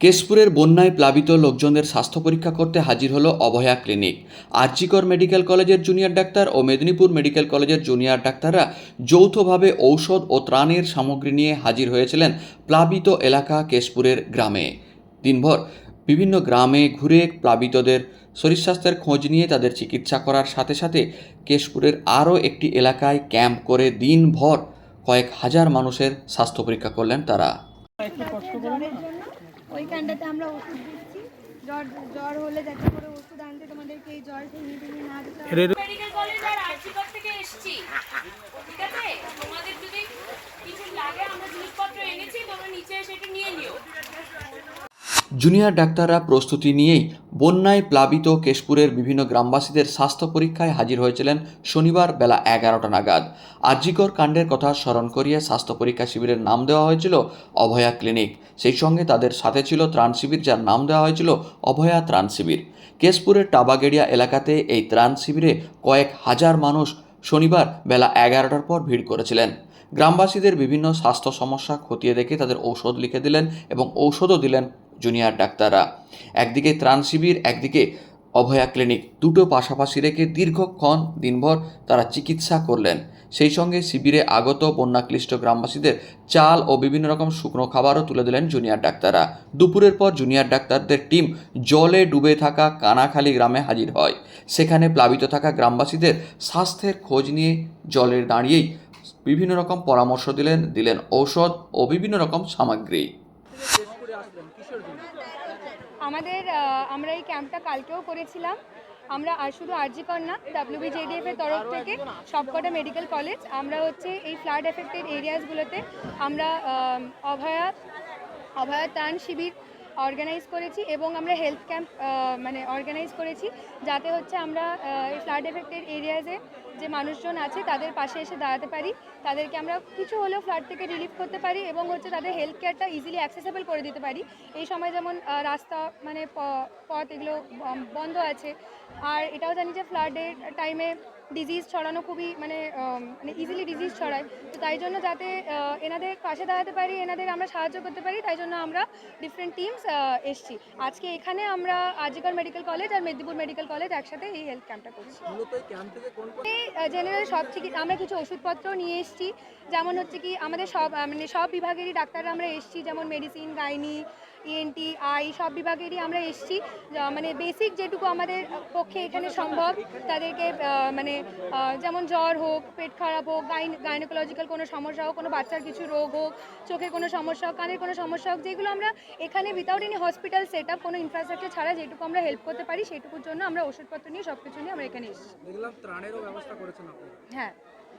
কেশপুরের বন্যায় প্লাবিত লোকজনদের স্বাস্থ্য পরীক্ষা করতে হাজির হলো অভয়া ক্লিনিক। আরজিকর মেডিকেল কলেজের জুনিয়র ডাক্তার ও মেদিনীপুর মেডিকেল কলেজের জুনিয়র ডাক্তাররা যৌথভাবে ঔষধ ও ত্রাণের সামগ্রী নিয়ে হাজির হয়েছিলেন প্লাবিত এলাকা কেশপুরের গ্রামে। দিনভর বিভিন্ন গ্রামে ঘুরে প্লাবিতদের শরীর স্বাস্থ্যের খোঁজ নিয়ে তাদের চিকিৎসা করার সাথে সাথে কেশপুরের আরও একটি এলাকায় ক্যাম্প করে দিনভর কয়েক হাজার মানুষের স্বাস্থ্য পরীক্ষা করলেন তারা। ওইখানটাতে আমরা ওষুধ দিচ্ছি। জ্বর জ্বর হলে যাতে করে ওষুধ আনতে তোমাদেরকে এই জ্বর ভেঙে ভেঙে না দিতে। মেডিকেল কলেজ আর আর্চিকর থেকে এসেছি। ঠিক আছে তোমাদের যদি কিছু লাগে আমরা জিনিসপত্র এনেছি তোমরা নিচে এসে এটা নিয়ে নিও। জুনিয়র ডাক্তাররা প্রস্তুতি নিয়েই বন্যায় প্লাবিত কেশপুরের বিভিন্ন গ্রামবাসীদের স্বাস্থ্য পরীক্ষায় হাজির হয়েছিলেন শনিবার বেলা এগারোটা নাগাদ। আরজিকর কাণ্ডের কথা স্মরণ করিয়ে স্বাস্থ্য পরীক্ষা শিবিরের নাম দেওয়া হয়েছিল অভয়া ক্লিনিক। সেই সঙ্গে তাদের সাথে ছিল ত্রাণ শিবির, যার নাম দেওয়া হয়েছিল অভয়া ত্রাণ শিবির। কেশপুরের টাবাগেড়িয়া এলাকাতে এই ত্রাণ শিবিরে কয়েক হাজার মানুষ শনিবার বেলা এগারোটার পর ভিড় করেছিলেন। গ্রামবাসীদের বিভিন্ন স্বাস্থ্য সমস্যা খতিয়ে দেখে তাদের ঔষধ লিখে দিলেন এবং ঔষধও দিলেন জুনিয়র ডাক্তাররা। একদিকে ত্রাণ শিবির, একদিকে অভয়া ক্লিনিক। দুটো পাশাপাশি রেখে দীর্ঘক্ষণ দিনভর তারা চিকিৎসা করলেন। সেই সঙ্গে শিবিরে আগত বন্যাক্লিষ্ট গ্রামবাসীদের চাল ও বিভিন্ন রকম শুকনো খাবারও তুলে দিলেন জুনিয়র ডাক্তাররা। দুপুরের পর জুনিয়র ডাক্তারদের টিম জলে ডুবে থাকা কানাখালি গ্রামে হাজির হয়। সেখানে প্লাবিত থাকা গ্রামবাসীদের স্বাস্থ্যের খোঁজ নিয়ে জলের দাঁড়িয়েই বিভিন্ন রকম পরামর্শ দিলেন দিলেন ঔষধ ও বিভিন্ন রকম সামগ্রী। আমাদের আমরা এই ক্যাম্পটা কালকেও করেছিলাম। আমরা আর শুধু আরজিকর না ডাব্লিউবিজেডিএফ এর তরফ থেকে সবকটা মেডিকেল কলেজ আমরা হচ্ছে এই ফ্লাড এফেক্টেড এরিয়াসগুলোতে আমরা অভয়া অভয়া ত্রাণ শিবির অর্গানাইজ করেছি এবং আমরা হেলথ ক্যাম্প মানে অর্গানাইজ করেছি। যাতে হচ্ছে আমরা এই ফ্লাড এফেক্টেড এরিয়াজে যে মানুষজন আছে তাদের পাশে এসে দাঁড়াতে পারি, তাদেরকে আমরা কিছু হলেও ফ্লাড থেকে রিলিফ করতে পারি এবং হচ্ছে তাদের হেলথ কেয়ারটা ইজিলি অ্যাক্সেসেবল করে দিতে পারি। এই সময় যেমন রাস্তা মানে পথ এগুলো বন্ধ আছে। আর এটাও জানি যে ফ্লাডের টাইমে ডিজিজ ছড়ানো খুবই মানে মানে ইজিলি ডিজিজ ছড়ায়। তো তাই জন্য যাতে এনাদের পাশে দাঁড়াতে পারি এনাদের আমরা সাহায্য করতে পারি তাই জন্য আমরা ডিফারেন্ট টিমস এসছি। আজকে এখানে আমরা আজিকর মেডিকেল কলেজ আর মেদিনীপুর মেডিকেল কলেজ একসাথে এই হেলথ ক্যাম্পটা করছি। জেনারেল সব থেকে আমরা কিছু ওষুধপত্র নিয়ে এসেছি। যেমন হচ্ছে কি আমাদের সব মানে সব বিভাগেরই ডাক্তাররা আমরা এসেছি যেমন মেডিসিন গাইনি ইএনটি আই সব বিভাগেরই আমরা এসেছি। মানে বেসিক যেটুকু আমাদের পক্ষে এখানে সম্ভব তাদেরকে মানে যেমন জ্বর হোক পেট খারাপ হোক গাইন গাইনোকোলজিক্যাল কোনো সমস্যা হোক কোনো বাচ্চার কিছু রোগ হোক চোখের কোনো সমস্যা হোক কানের কোনো সমস্যা হোক যেগুলো আমরা এখানে without any hospital set up কোনো ইনফ্রাস্ট্রাকচার ছাড়া যেটুকু আমরা হেল্প করতে পারি সেটুকুর জন্য আমরা ওষুধপত্র নিয়ে সব কিছু নিয়ে আমরা এখানে এসেছি। দেখলাম ত্রাণেরও ব্যবস্থা করেছেন আপনি। হ্যাঁ।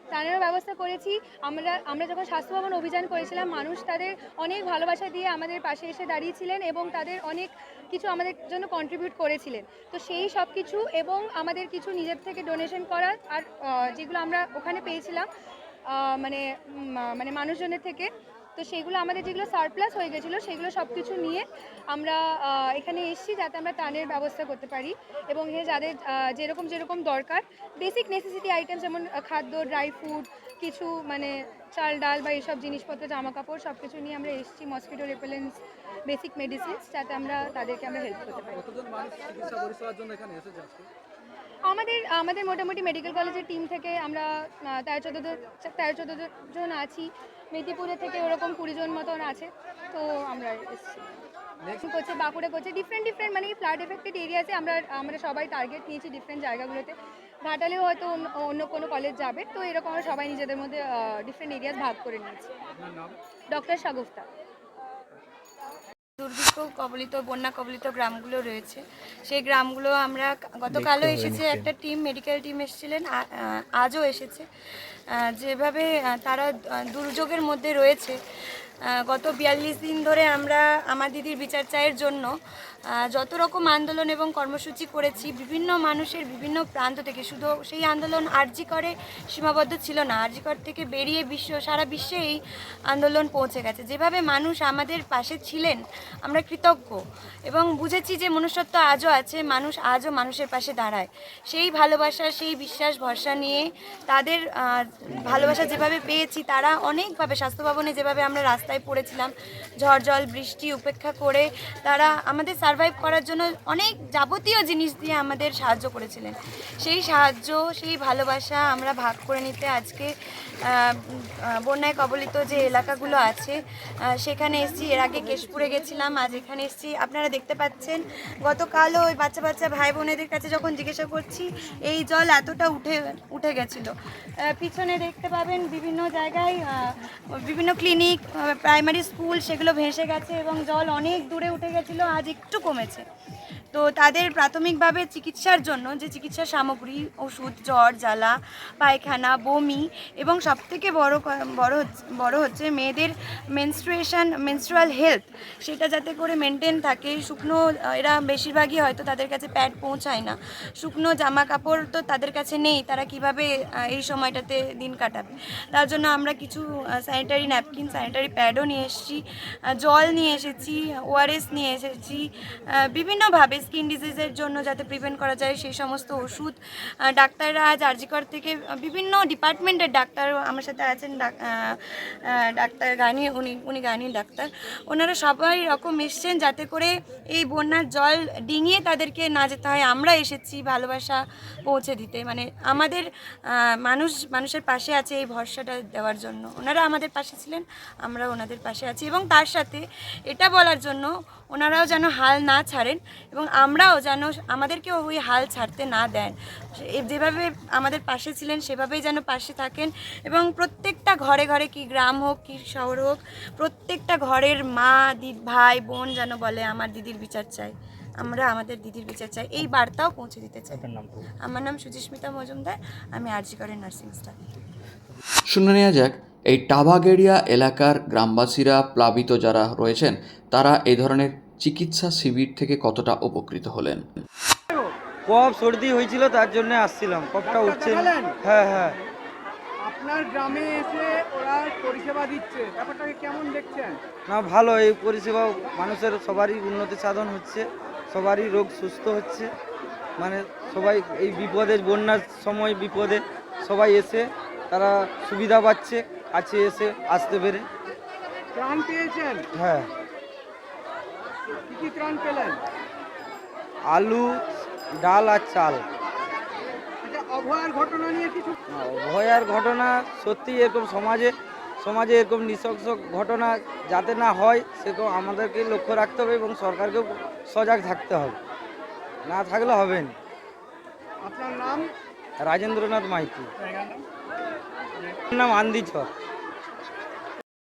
ত্রাণেরও ব্যবস্থা করেছি। আমরা আমরা যখন স্বাস্থ্য ভবন অভিযান করেছিলাম, মানুষ তাদের অনেক ভালোবাসা দিয়ে আমাদের পাশে এসে দাঁড়িয়েছিলেন এবং তাদের অনেক কিছু আমাদের জন্য কন্ট্রিবিউট করেছিলেন। তো সেই সব কিছু এবং আমাদের কিছু নিজের থেকে ডোনেশন করা আর যেগুলো আমরা ওখানে পেয়েছিলাম মানে মানে মানুষজনের থেকে তো সেগুলো আমাদের যেগুলো সারপ্লাস হয়ে গেছিল সেগুলো সব কিছু নিয়ে আমরা এখানে এসেছি যাতে আমরা ত্রাণের ব্যবস্থা করতে পারি এবং এ যাদের যেরকম যেরকম দরকার বেসিক নেসেসিটি আইটেম যেমন খাদ্য ড্রাই ফ্রুট কিছু মানে চাল ডাল বা এইসব জিনিসপত্র জামা কাপড় সব কিছু নিয়ে আমরা এসেছি মসকিটো রিপেলেন্স বেসিক মেডিসিনস যাতে আমরা তাদেরকে আমরা হেল্প করতে পারি। আমাদের আমাদের মোটামুটি মেডিকেল কলেজের টিম থেকে আমরা তেরো চোদ্দ তেরো চোদ্দ জন আছি। মেদিনীপুরে থেকে ওরকম কুড়িজন মতন আছে তো আমরা এসেছি। করছে বাঁকুড়া করছে ডিফারেন্ট ডিফারেন্ট মানে ফ্লাড এফেক্টেড এরিয়াতে আমরা আমরা সবাই টার্গেট নিয়েছি ডিফারেন্ট জায়গাগুলোতে। ঘাটালেও হয়তো অন্য- কোনো কলেজ যাবে তো এরকম আমরা সবাই নিজেদের মধ্যে ডিফারেন্ট এরিয়াস ভাগ করে নিয়েছি। ডক্টর শাগুফতা দুর্ভিক্ষ কবলিত বন্যা কবলিত গ্রামগুলো রয়েছে। সেই গ্রামগুলো আমরা গতকালও এসেছে একটা টিম মেডিকেল টিম এসেছিলেন আজও এসেছে। যেভাবে তারা দুর্যোগের মধ্যে রয়েছে গত বিয়াল্লিশ দিন ধরে আমরা আমার দিদির বিচার চায়ের জন্য যত রকম আন্দোলন এবং কর্মসূচি করেছি, বিভিন্ন মানুষের বিভিন্ন প্রান্ত থেকে, শুধু সেই আন্দোলন আরজি করে সীমাবদ্ধ ছিল না, আরজি কর থেকে বেরিয়ে বিশ্ব, সারা বিশ্বে এই আন্দোলন পৌঁছে গেছে। যেভাবে মানুষ আমাদের পাশে ছিলেন, আমরা কৃতজ্ঞ এবং বুঝেছি যে মনুষ্যত্ব আজও আছে, মানুষ আজও মানুষের পাশে দাঁড়ায়। সেই ভালোবাসা, সেই বিশ্বাস, ভরসা নিয়ে তাদের ভালোবাসা যেভাবে পেয়েছি, তারা অনেকভাবে স্বাস্থ্য ভবনে যেভাবে আমরা রাস্তা রাস্তায় পড়েছিলাম। ঝড় জল, বৃষ্টি উপেক্ষা করে তারা আমাদের সার্ভাইভ করার জন্য অনেক যাবতীয় জিনিস দিয়ে আমাদের সাহায্য করেছিলেন। সেই সাহায্য, সেই ভালোবাসা আমরা ভাগ করে নিতে আজকে বন্যায় কবলিত যে এলাকাগুলো আছে সেখানে এসেছি। এর আগে কেশপুরে গেছিলাম, আজ এখানে এসেছি। আপনারা দেখতে পাচ্ছেন, গতকালও ওই বাচ্চা বাচ্চা ভাই বোনেদের কাছে যখন জিজ্ঞাসা করছি, এই জল এতটা উঠে উঠে গেছিল। পিছনে দেখতে পাবেন বিভিন্ন জায়গায় বিভিন্ন ক্লিনিক প্রাইমারি স্কুল সেগুলো ভেসে গেছে এবং জল অনেক দূরে উঠে গেছিল, আজ একটু কমেছে। তো তাদের প্রাথমিকভাবে চিকিৎসার জন্য যে চিকিৎসা সামগ্রী, ওষুধ, জ্বর, জ্বালা, পায়খানা, বমি এবং সবথেকে বড় ক- বড় হচ্ছে বড় হচ্ছে মেয়েদের মেনস্ট্রুয়েশন মেনস্ট্রুয়াল হেলথ সেটা যাতে করে মেনটেন থাকে। শুকনো, এরা বেশিরভাগই হয়তো তাদের কাছে প্যাড পৌঁছায় না। শুকনো জামা কাপড় তো তাদের কাছে নেই। তারা কীভাবে এই সময়টাতে দিন কাটাবে? তার জন্য আমরা কিছু স্যানিটারি ন্যাপকিন স্যানিটারি প্যাডও নিয়ে এসেছি জল নিয়ে এসেছি ওআরএস নিয়ে এসেছি বিভিন্নভাবে স্কিন ডিজিজের জন্য যাতে প্রিভেন্ট করা যায়, সেই সমস্ত ওষুধ। ডাক্তাররা আজ আরজিকর থেকে, বিভিন্ন ডিপার্টমেন্টের ডাক্তার আমার সাথে আছেন ডাক্তার গানি, উনি উনি গানি ডাক্তার। ওনারা সবাই রকম এসছেন যাতে করে এই বন্যার জল ডিঙিয়ে তাদেরকে না যেতে হয়। আমরা এসেছি ভালোবাসা পৌঁছে দিতে। মানে আমাদের মানুষ, মানুষের পাশে আছে এই ভরসাটা দেওয়ার জন্য। ওনারা আমাদের পাশে ছিলেন আমরা ওনাদের পাশে আছি। এবং তার সাথে এটা বলার জন্য ওনারাও যেন হাল না ছাড়েন এবং আমরাও যেন আমাদেরকেও ওই হাল ছাড়তে না দেন। যেভাবে আমাদের পাশে ছিলেন, সেভাবেই যেন পাশে থাকেন এবং প্রত্যেকটা ঘরে ঘরে কি গ্রাম হোক কি শহর হোক প্রত্যেকটা ঘরের মা দিদ ভাই বোন যেন বলে আমার দিদির বিচার চাই। আমরা আমাদের দিদির বিচার চাই। এই বার্তাও পৌঁছে দিতে চাই। আমার নাম সুচিস্মিতা মজুমদার। আমি আরজি করেন নার্সিং স্টাফ শুনে নেওয়া যাক এই টাবাগেড়িয়া এলাকার গ্রামবাসীরা প্লাবিত যারা রয়েছেন তারা এই ধরনের চিকিৎসা শিবির থেকে কতটা উপকৃত হলেন? কফ সর্দি হয়েছিল তার জন্য আসছিলাম। কফটা উঠছে। হ্যাঁ হ্যাঁ। আপনার গ্রামে এসে ওরা পরিষেবা দিচ্ছে ব্যাপারটাকে কেমন দেখছেন? না ভালো এই পরিষেবা মানুষের সবারই উন্নতি সাধন হচ্ছে সবারই রোগ সুস্থ হচ্ছে মানে সবাই এই বিপদে বন্যার সময় বিপদে সবাই এসে তারা সুবিধা পাচ্ছে কাছে এসে আসতে পেরে। ত্রাণ পেয়েছেন? হ্যাঁ। কি কি ত্রাণ পেলেন? আলু ডাল আর চাল। অভয়ার ঘটনা নিয়ে কিছু অভয়ার ভয়ার ঘটনা সত্যি এরকম সমাজে সমাজে এরকম নৃশংস ঘটনা যাতে না হয় সেরকম আমাদেরকে লক্ষ্য রাখতে হবে এবং সরকারকেও সজাগ থাকতে হবে। না থাকলে হবে না। আপনার নাম? রাজেন্দ্রনাথ মাইতি। নাম? আন্দিছর